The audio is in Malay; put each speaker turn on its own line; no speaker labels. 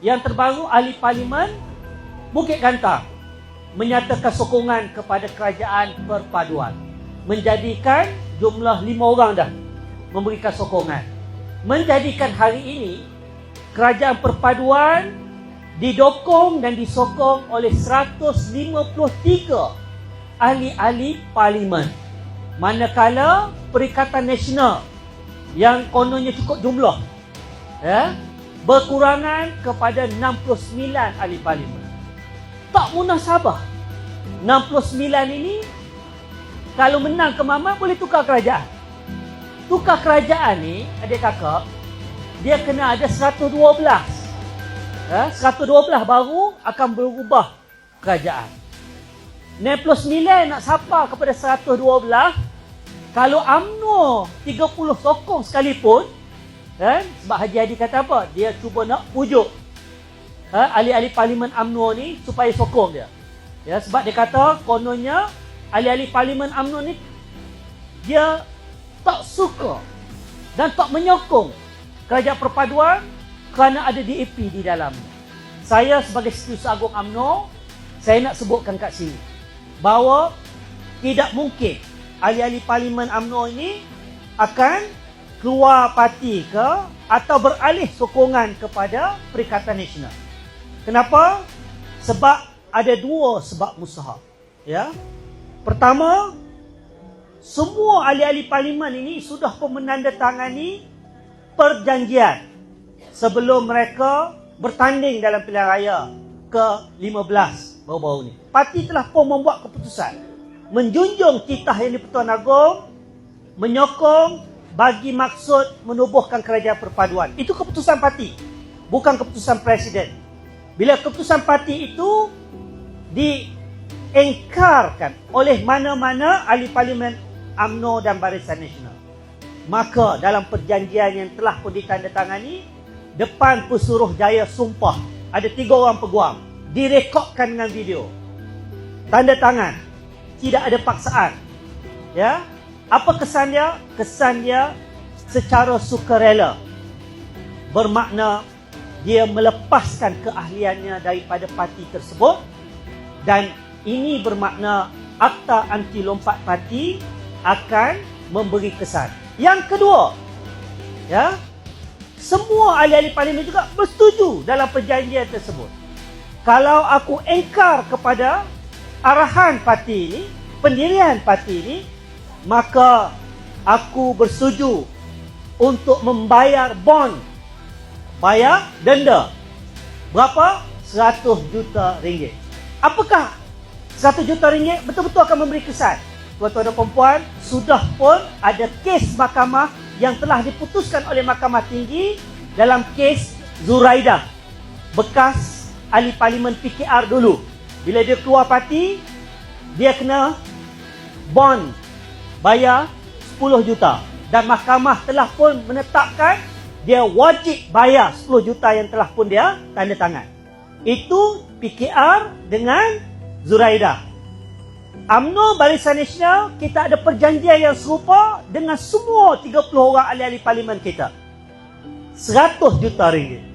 Yang terbaru ahli parlimen Bukit Gantang menyatakan sokongan kepada kerajaan perpaduan. Menjadikan jumlah lima orang dah memberikan sokongan. Menjadikan hari ini kerajaan perpaduan didokong dan disokong oleh 153 ahli-ahli parlimen. Manakala Perikatan Nasional yang kononnya cukup jumlah ya, berkurangan kepada 69 ahli parlimen. Tak munasabah. 69 ini kalau menang ke Mama boleh tukar kerajaan. Tukar kerajaan ni adik kakak dia kena ada 112. Ya, 112 baru akan berubah kerajaan. 69 nak sapa kepada 112 kalau UMNO 30 sokong sekalipun kan sebab Haji Hadi kata apa? Dia cuba nak pujuk ha, ahli-ahli parlimen UMNO ni supaya sokong dia. Ya sebab dia kata kononnya ahli-ahli parlimen UMNO ni dia tak suka dan tak menyokong kerajaan perpaduan kerana ada DAP di dalam. Saya sebagai Setiausaha Agung UMNO saya nak sebutkan kat sini bahawa tidak mungkin ahli-ahli parlimen UMNO ini akan keluar parti ke atau beralih sokongan kepada Perikatan Nasional. Kenapa? Sebab ada dua sebab mustahak. Ya. Pertama, semua ahli-ahli parlimen ini sudah pun menandatangani perjanjian sebelum mereka bertanding dalam pilihan raya ke-15 baru-baru ini. Parti telah pun membuat keputusan menjunjung titah yang di-Pertuan Agong menyokong bagi maksud menubuhkan kerajaan perpaduan. Itu keputusan parti, bukan keputusan presiden. Bila keputusan parti itu diengkarkan oleh mana-mana ahli parlimen AMNO dan Barisan Nasional. Maka dalam perjanjian yang telah pun ditandatangani, depan pesuruh jaya sumpah, ada tiga orang peguam, direkodkan dengan video. Tanda tangan, tidak ada paksaan. Ya. Apa kesan dia? Kesan dia secara sukarela. Bermakna dia melepaskan keahliannya daripada parti tersebut dan ini bermakna akta anti lompat parti akan memberi kesan. Yang kedua, ya. Semua ahli-ahli parlimen juga bersetuju dalam perjanjian tersebut. Kalau aku engkar kepada arahan parti ini, pendirian parti ini, maka aku bersetuju untuk membayar bond, bayar denda. Berapa? 100 juta ringgit. Apakah 100 juta ringgit betul-betul akan memberi kesan? Tuan-tuan dan perempuan, sudah pun ada kes mahkamah yang telah diputuskan oleh mahkamah tinggi dalam kes Zuraida. Bekas ahli parlimen PKR dulu. Bila dia keluar parti, dia kena bond bayar 10 juta dan mahkamah telah pun menetapkan dia wajib bayar 10 juta yang telah pun dia tanda tangan. Itu PKR dengan Zuraida. UMNO Barisan Nasional kita ada perjanjian yang serupa dengan semua 30 orang ahli-ahli parlimen kita. 100 juta ringgit.